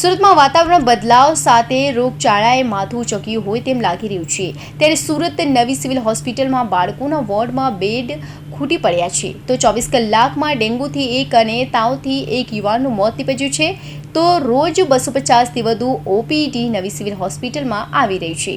સુરતમાં વાતાવરણ બદલાવ સાથે રોગચાળાએ માથું ચક્યું હોય તેમ લાગી રહ્યું છે. ત્યારે સુરત નવી સિવિલ હોસ્પિટલમાં બાળકોના વોર્ડમાં બેડ ખૂટી પડ્યા છે. તો ચોવીસ કલાકમાં ડેન્ગ્યુથી એક અને તાવથી એક યુવાનનું મોત નીપજ્યું છે. તો રોજ બસો પચાસથી વધુ ઓપીડી નવી સિવિલ હોસ્પિટલમાં આવી રહી છે.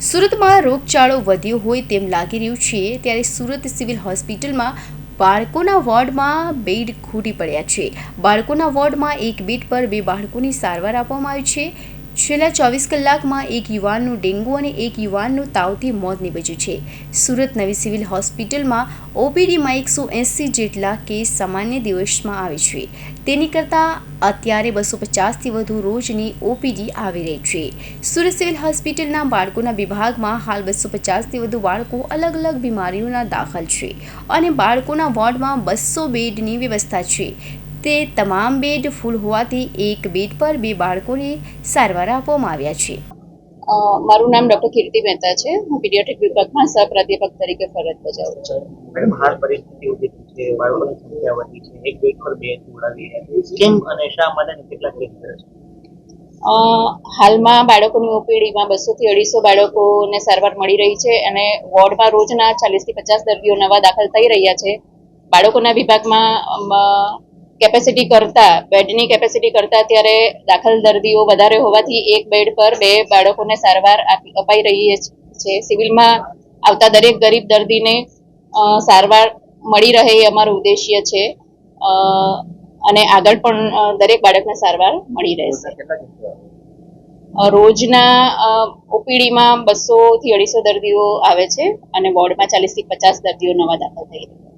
સુરતમાં રોગચાળો વધ્યો હોય તેમ લાગી રહ્યું છે. ત્યારે સુરત સિવિલ હોસ્પિટલમાં બાળકોના વોર્ડમાં બેડ ખૂટી પડ્યા છે. બાળકોના વોર્ડમાં એક બેડ પર બે બાળકોની સારવાર આપવામાં આવી છે. છેલ્લા ચોવીસ કલાકમાં એક યુવાનનું ડેન્ગુ અને એક યુવાનનું તાવથી મોત નીપજ્યું છે. સુરત નવી સિવિલ હોસ્પિટલમાં ઓપીડીમાં એકસો એંસી જેટલા કેસ સામાન્ય દિવસમાં આવે છે. તેની કરતાં અત્યારે બસો પચાસથી વધુ રોજની ઓપીડી આવી રહી છે. સુરત સિવિલ હોસ્પિટલના બાળકોના વિભાગમાં હાલ બસો પચાસથી વધુ બાળકો અલગ અલગ બીમારીઓના દાખલ છે અને બાળકોના વોર્ડમાં બસો બેડની વ્યવસ્થા છે. તે તમામ બેડ ફૂલ હોવાથી એક બેડ પર બે બાળકોને સારવાર આપવામાં આવ્યા છે. મારું નામ ડૉક્ટર કીર્તિ મહેતા છે. હું પીડિયાટ્રિક વિભાગમાં સહપ્રાધ્યાપક તરીકે ફરજ બજાવું છું. મેડમ હાલ પરિસ્થિતિ ઊભી થઈ છે બાળકોની સંખ્યા વધી છે. એક બેડ પર બે જોડાવી કેમ અને શા માટે કેટલા કેસ છે? હાલમાં બાળકોની ઓપીડીમાં બસોથી અઢીસો બાળકોને સારવાર મળી રહી છે અને વોર્ડમાં રોજના ચાલીસથી પચાસ દર્દીઓ નવા દાખલ થઈ રહ્યા છે. બાળકોના વિભાગમાં કેપેસિટી કરતા બેડની કેપેસિટી કરતા ત્યારે દાખલ દર્દીઓ વધારે હોવાથી એક બેડ પર બે બાળકોને સારવાર અપાઈ રહી છે. સિવિલમાં આવતા દરેક ગરીબ દર્દીને સારવાર મળી રહે એ અમારો ઉદ્દેશ્ય છે. અને આગળ પણ દરેક બાળકને સારવાર મળી રહેશે. રોજના ઓપીડીમાં બસો થી અઢીસો દર્દીઓ આવે છે અને વોર્ડમાં ચાલીસથી પચાસ દર્દીઓ નવા દાખલ થઈ રહ્યા